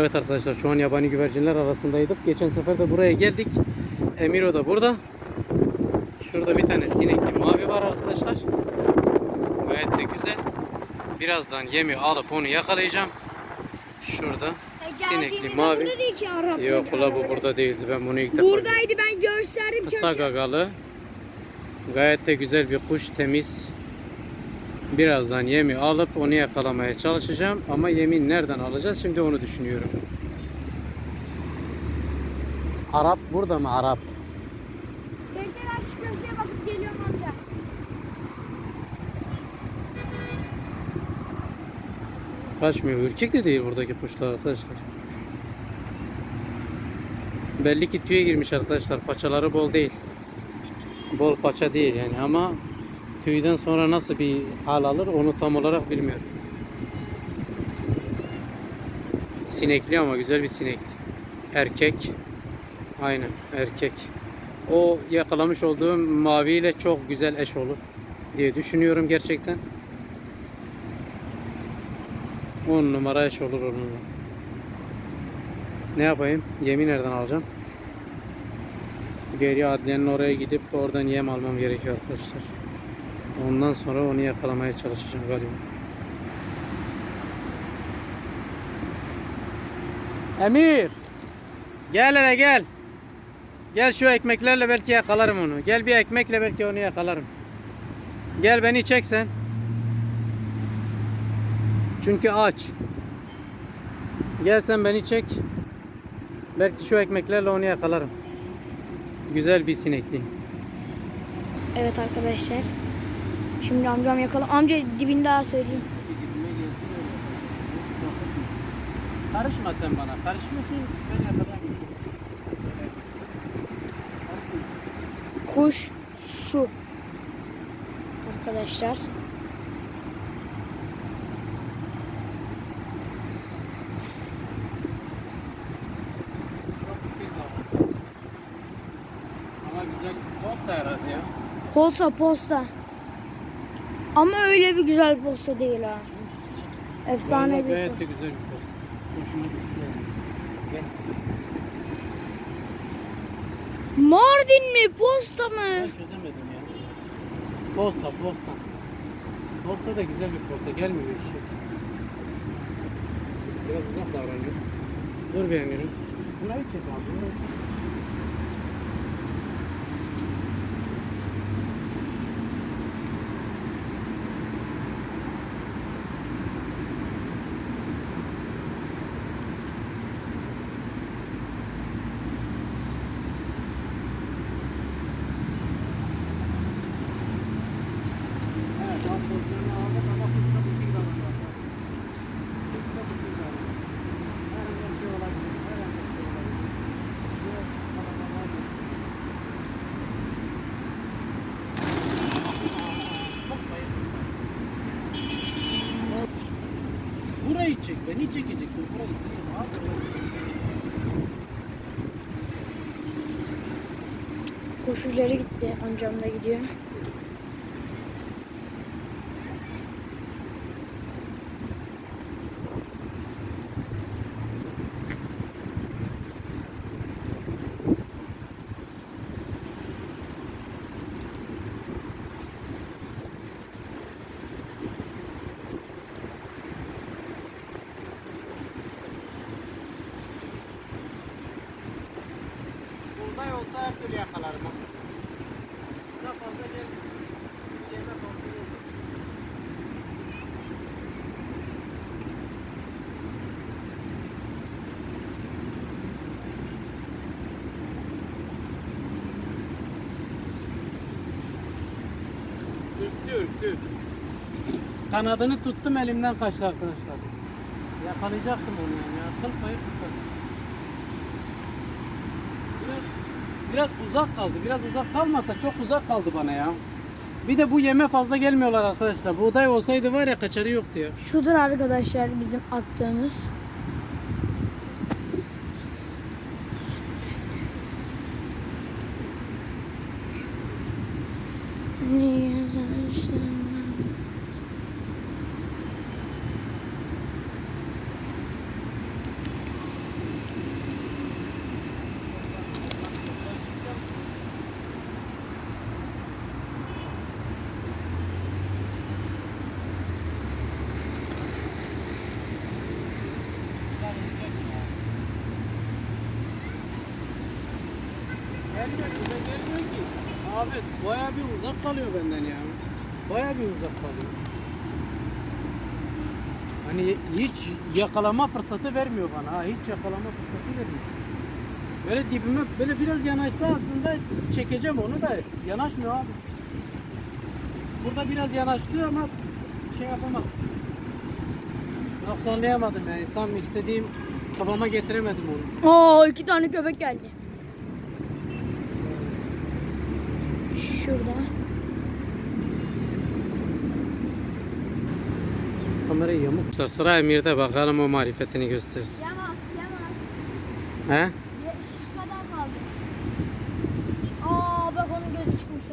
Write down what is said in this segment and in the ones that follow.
Evet arkadaşlar şu an yabani güvercinler arasındaydık. Geçen sefer de buraya geldik. Emiro da burada. Şurada bir tane sinekli mavi var arkadaşlar. Gayet de güzel. Birazdan yemi alıp onu yakalayacağım. Şurada sinekli mavi. Yok ula bu burada değildi. Ben bunu ilk defa Buradaydı ben gösterdim Kısa gagalı. Gayet de güzel bir kuş, temiz. Birazdan yemi alıp onu yakalamaya çalışacağım. Ama yemi nereden alacağız? Şimdi onu düşünüyorum. Arap burada mı Arap? Ben şu köşeye bakıp geliyorum amca. Kaçmıyor. Ürkek de değil buradaki kuşlar arkadaşlar. Belli ki tüye girmiş arkadaşlar. Paçaları bol değil. Bol paça değil yani ama tüyden sonra nasıl bir hal alır onu tam olarak bilmiyorum. Sinekli ama güzel bir sinekli. Erkek. Aynen erkek. O yakalamış olduğum maviyle çok güzel eş olur diye düşünüyorum gerçekten. 10 numara eş olur onunla. Ne yapayım? Yemi nereden alacağım? Geri adliyenin oraya gidip oradan yem almam gerekiyor arkadaşlar. Ondan sonra onu yakalamaya çalışacağım galiba. Emir! Gel hele gel. Gel şu ekmeklerle belki yakalarım onu. Gel bir ekmekle belki onu yakalarım. Gel beni çek sen. Çünkü aç. Gel sen beni çek. Belki şu ekmeklerle onu yakalarım. Güzel bir sinekli. Evet arkadaşlar. Şimdi amcam yakala. Amca dibini daha söyleyeyim. Karışma sen bana. Karışıyorsun ben yakalayamıyorum. Kuş şu. Arkadaşlar. Ama güzel posta herhalde ya. Posta posta. Ama öyle bir güzel posta değil ha. Efsane Vallahi bir gayet de posta. güzel bir posta. Hoşuma gitti. yani. Gel. Mardin mi posta mı? Ben çözemedim ya. Posta posta. Posta da güzel bir posta. Gelmiyor işe. Biraz uzak davranıyor. Dur bir emirim. Burayı çek abi. burayı çek. Evet, alt pozisyonunu aldık ama kuş çok iyi davranıyor. Kuş çok iyi davranıyor. Her an bir şey olabilir, her an bir şey olabilir. Biraz kalabalığa gir. Çok bayıldım ben. Burayı çek, beni çekeceksin. Burayı değil abi. Kuş ileri gitti. Amcam da gidiyor. Buğday olsa her türlü yakalarım. ha. Daha fazla gel. Yeme fazla yok. Ürktü ürktü. Kanadını tuttum elimden kaçtı arkadaşlar. Yakalayacaktım onu yani. ya. Kıl payı kurtardım. Biraz, biraz uzak kaldı. Biraz uzak kalmasa çok uzak kaldı bana ya. Bir de bu yeme fazla gelmiyorlar arkadaşlar. Buğday olsaydı var ya kaçarı yoktu ya. Şudur arkadaşlar bizim attığımız. Niye sen Gelmiyor, bize gelmiyor ki. Ahmet baya bir uzak kalıyor benden ya. Baya bir uzak kalıyor. Hani hiç yakalama fırsatı vermiyor bana. Ha. Hiç yakalama fırsatı vermiyor. Böyle dibime böyle biraz yanaşsa aslında çekeceğim onu da yanaşmıyor abi. Burada biraz yanaştı ama şey yapamadım. Noksanlayamadım yani tam istediğim kafama getiremedim onu. Oo iki tane köpek geldi. Şurada. Kamerayı yamuk. Sıra Emir'de bakalım o marifetini göstersin. Yamaz, yamaz. He? Kadar kaldı. Aa bak onun gözü çıkmış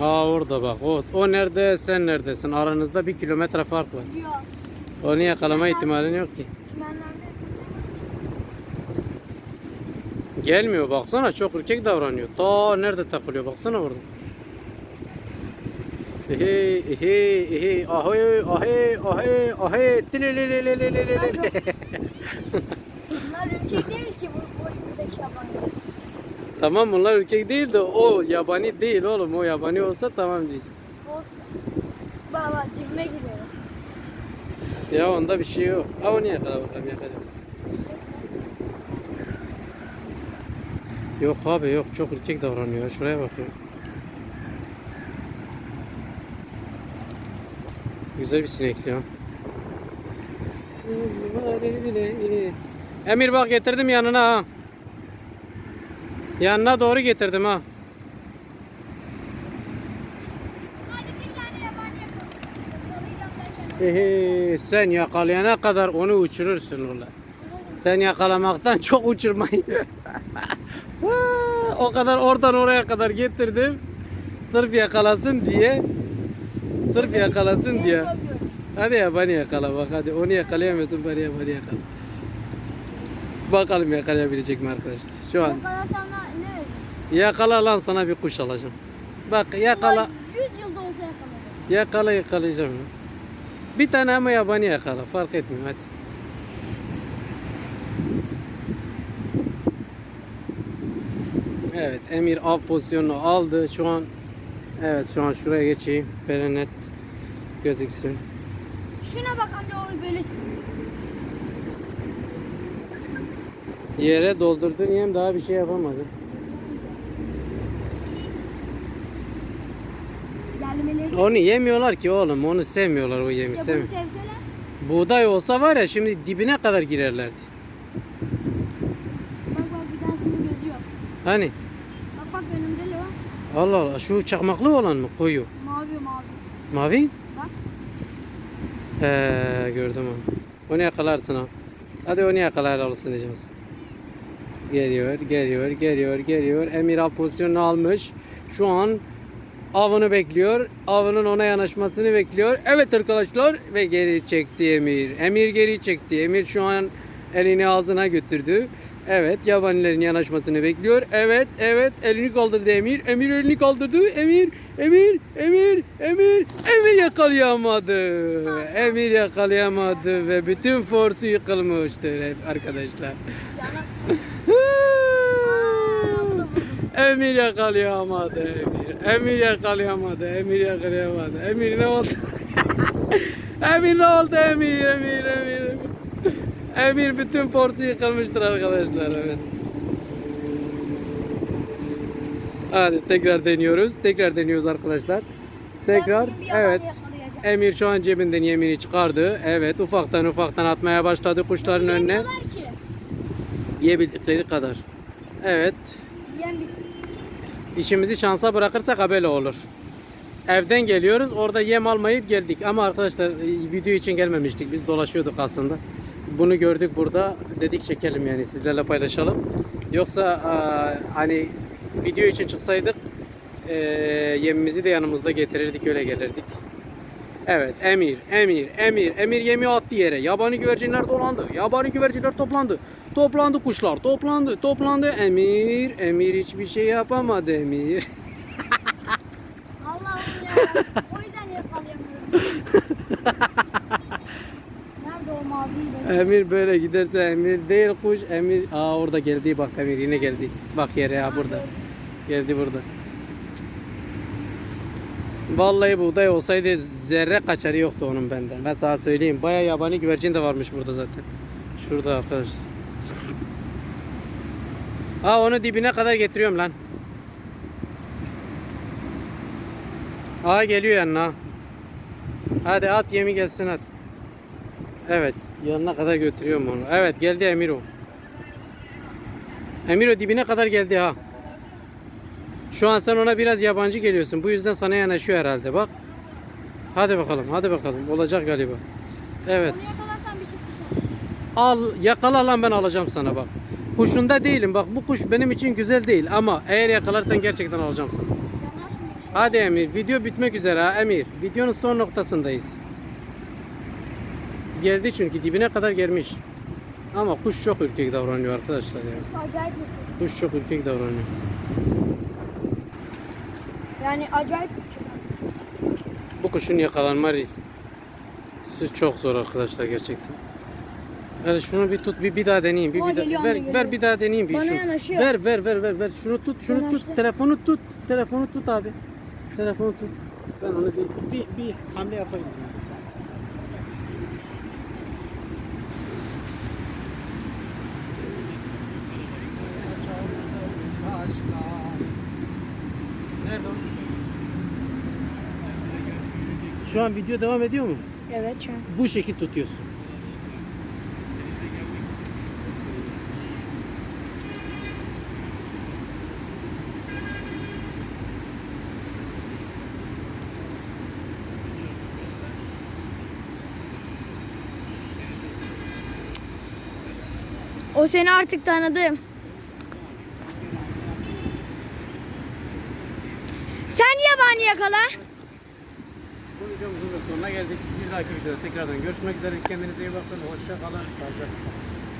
an. Aa orada bak. O, o nerede sen neredesin? Aranızda bir kilometre fark var. Yok. Onu yakalama ihtimalin yok ki. Çimenlerde. Gelmiyor baksana çok ürkek davranıyor. Ta nerede takılıyor baksana orada. Ehe ehe ehe ahe ahe ahe ahe tilililililililili. Bunlar ürkek değil ki bu, bu buradaki yabancı. Tamam bunlar ürkek değil de o yabani değil oğlum. O yabani olsa tamam diyeceğim. Olsun. Bak dibime giriyor. Ya onda bir şey yok. Ha onu yakala bakalım yakala. Yok abi yok çok ürkek davranıyor. Şuraya bakıyor. Güzel bir sinek ya. Emir bak getirdim yanına ha. Yanına doğru getirdim ha. Ehe, sen yakalayana kadar onu uçurursun ulan. Sen yakalamaktan çok uçurmayı. o kadar oradan oraya kadar getirdim. Sırf yakalasın diye. Sırf yakalasın diye. Hadi yabani yakala bak hadi. Onu yakalayamıyorsun bari yabani yakala. Bakalım yakalayabilecek mi arkadaşlar? Şu an Yakalasam ne verir? yakala lan sana bir kuş alacağım. Bak yakala. 100 yılda olsa yakaladım. Yakala yakalayacağım. ya. Bir tane ama yabani yakala. Fark etmiyor hadi. Evet Emir av pozisyonunu aldı. Şu an evet şu an şuraya geçeyim. Böyle net gözüksün. Şuna bak amca o böyle Yere doldurdun yem daha bir şey yapamadı. gelmeleri. Onu yemiyorlar ki oğlum. Onu sevmiyorlar o yemi. İşte sevmiyor. sevseler. Buğday olsa var ya şimdi dibine kadar girerlerdi. Bak bak bir tanesinin gözü yok. Hani Bak bak önümde ne var? Allah Allah şu çakmaklı olan mı koyu? Mavi mavi. Mavi? Bak. He gördüm onu. Onu yakalarsın ha. Hadi onu yakala helal olsun diyeceğiz. Geliyor, geliyor, geliyor, geliyor. Emir av pozisyonunu almış. Şu an avını bekliyor. Avının ona yanaşmasını bekliyor. Evet arkadaşlar ve geri çekti Emir. Emir geri çekti. Emir şu an elini ağzına götürdü. Evet yabanilerin yanaşmasını bekliyor. Evet evet elini kaldırdı Emir. Emir elini kaldırdı. Emir Emir Emir Emir Emir yakalayamadı. Emir yakalayamadı ve bütün forsu yıkılmıştır arkadaşlar. Emir yakalayamadı Emir. Emir yakalayamadı. Emir yakalayamadı. Emir ne oldu? Emir ne oldu Emir? Emir Emir. Emir. Bütün forsu yıkılmıştır arkadaşlar evet. Hadi tekrar deniyoruz. Tekrar deniyoruz arkadaşlar. Tekrar evet. Emir şu an cebinden yemini çıkardı. Evet ufaktan ufaktan atmaya başladı kuşların önüne. Yemiyorlar ki. Yiyebildikleri kadar. Evet. İşimizi şansa bırakırsak habele olur. Evden geliyoruz. Orada yem almayıp geldik. Ama arkadaşlar e, video için gelmemiştik. Biz dolaşıyorduk aslında. Bunu gördük burada. Dedik çekelim yani sizlerle paylaşalım. Yoksa aa, hani video için çıksaydık e, yemimizi de yanımızda getirirdik öyle gelirdik. Evet Emir, Emir, Emir, Emir yemi attı yere. Yabani güvercinler dolandı. Yabani güvercinler toplandı. Toplandı kuşlar, toplandı, toplandı. Emir, Emir hiçbir şey yapamadı Emir. Allah'ım ya. o yüzden yakalayamıyorum. Emir böyle giderse Emir değil kuş Emir. Aa orada geldi bak Emir yine geldi. Bak yere ya burada. Geldi burada. Vallahi buğday olsaydı zerre kaçarı yoktu onun benden. Ben sana söyleyeyim. Baya yabani güvercin de varmış burada zaten. Şurada arkadaşlar. Aa onu dibine kadar getiriyorum lan. Aa geliyor yanına. Hadi at yemi gelsin hadi. Evet yanına kadar götürüyorum onu. Evet geldi Emiro. Emiro dibine kadar geldi ha. Şu an sen ona biraz yabancı geliyorsun. Bu yüzden sana yanaşıyor herhalde bak. Hadi bakalım hadi bakalım olacak galiba. Evet. Al yakala lan ben alacağım sana bak. Kuşunda değilim bak bu kuş benim için güzel değil ama eğer yakalarsan gerçekten alacağım sana. Hadi Emir video bitmek üzere ha Emir. Videonun son noktasındayız. Geldi çünkü dibine kadar gelmiş. Ama kuş çok ürkek davranıyor arkadaşlar ya. Kuş acayip bir Kuş çok ürkek davranıyor. Yani acayip bir Bu kuşun yakalanma riski çok zor arkadaşlar gerçekten. Ver şunu bir tut bir, bir daha deneyeyim. Bir, bir geliyor, ver, geliyor. ver bir daha deneyeyim bir Bana şu. yanaşıyor. Ver ver ver ver ver. Şunu tut şunu Yanaştı. tut. Telefonu tut. Telefonu tut abi. Telefonu tut. Ben onu bir bir, bir hamle yapayım. Nerede o? Şu an video devam ediyor mu? Evet şu an. Bu şekil tutuyorsun. O seni artık tanıdım. Sen yabani yakala. Sonuna geldik. Bir dahaki videoda tekrardan görüşmek üzere. Kendinize iyi bakın. Hoşça kalın. Sağlıcakla kalın.